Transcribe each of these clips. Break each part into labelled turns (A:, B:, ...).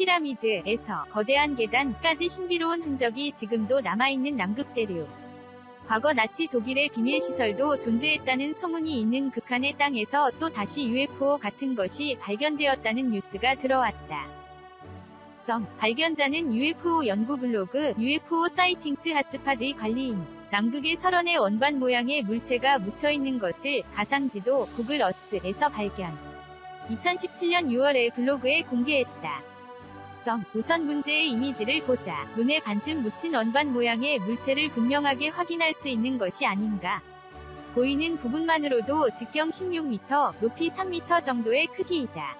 A: 피라미드에서 거대한 계단까지 신비로운 흔적이 지금도 남아있는 남극 대륙. 과거 나치 독일의 비밀 시설도 존재했다는 소문이 있는 극한의 땅에서 또 다시 UFO 같은 것이 발견되었다는 뉴스가 들어왔다. 점, 발견자는 UFO 연구 블로그 UFO 사이팅스 핫스팟의 관리인. 남극의 설원의 원반 모양의 물체가 묻혀있는 것을 가상지도 구글 어스에서 발견. 2017년 6월에 블로그에 공개했다. 점, 우선 문제의 이미지를 보자. 눈에 반쯤 묻힌 원반 모양의 물체를 분명하게 확인할 수 있는 것이 아닌가. 보이는 부분만으로도 직경 16m, 높이 3m 정도의 크기이다.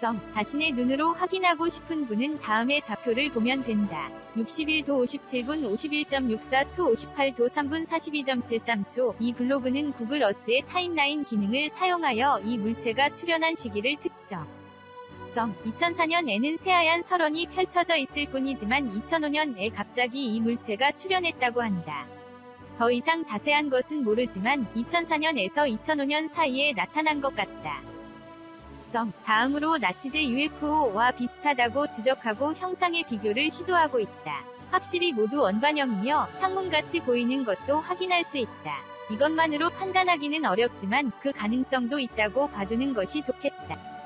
A: 점, 자신의 눈으로 확인하고 싶은 분은 다음의 좌표를 보면 된다. 61도 57분 51.64초 58도 3분 42.73초 이 블로그는 구글 어스의 타임라인 기능을 사용하여 이 물체가 출현한 시기를 특정. 점, 2004년에는 새하얀 설원이 펼쳐져 있을 뿐이지만 2005년에 갑자기 이 물체가 출현했다고 한다. 더 이상 자세한 것은 모르지만 2004년에서 2005년 사이에 나타난 것 같다. 점, 다음으로 나치제 UFO와 비슷하다고 지적하고 형상의 비교를 시도하고 있다. 확실히 모두 원반형이며 창문같이 보이는 것도 확인할 수 있다. 이것만으로 판단하기는 어렵지만 그 가능성도 있다고 봐두는 것이 좋겠다.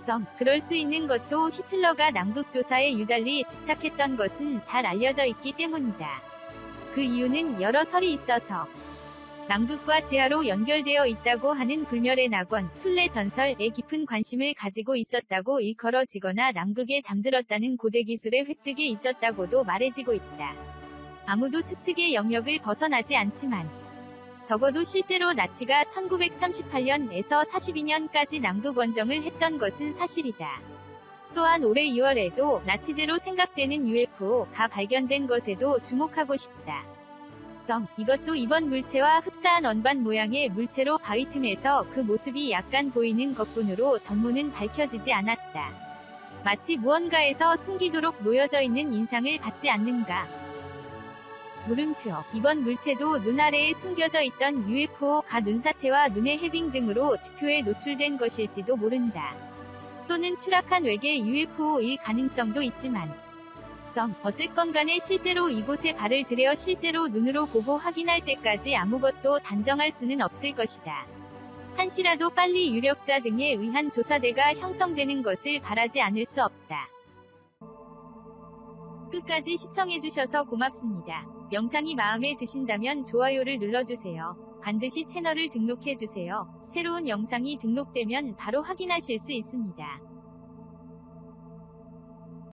A: 점, 그럴 수 있는 것도 히틀러가 남극 조사에 유달리 집착했던 것은 잘 알려져 있기 때문이다. 그 이유는 여러 설이 있어서 남극과 지하로 연결되어 있다고 하는 불멸의 낙원, 툴레 전설에 깊은 관심을 가지고 있었다고 일컬어지거나 남극에 잠들었다는 고대 기술의 획득에 있었다고도 말해지고 있다. 아무도 추측의 영역을 벗어나지 않지만 적어도 실제로 나치가 1938년에서 42년까지 남극 원정을 했던 것은 사실이다. 또한 올해 2월에도 나치제로 생각되는 UFO가 발견된 것에도 주목하고 싶다. 점, 이것도 이번 물체와 흡사한 원반 모양의 물체로 바위 틈에서 그 모습이 약간 보이는 것뿐으로 전모는 밝혀지지 않았다. 마치 무언가에서 숨기도록 놓여져 있는 인상을 받지 않는가. 물음표, 이번 물체도 눈 아래에 숨겨져 있던 UFO가 눈사태와 눈의 해빙 등으로 지표에 노출된 것일지도 모른다. 또는 추락한 외계 UFO일 가능성도 있지만 점, 어쨌건 간에 실제로 이곳에 발을 들여 실제로 눈으로 보고 확인할 때까지 아무것도 단정할 수는 없을 것이다. 한시라도 빨리 유력자 등에 의한 조사대가 형성되는 것을 바라지 않을 수 없다. 끝까지 시청해주셔서 고맙습니다. 영상이 마음에 드신다면 좋아요를 눌러주세요. 반드시 채널을 등록해주세요. 새로운 영상이 등록되면 바로 확인하실 수 있습니다.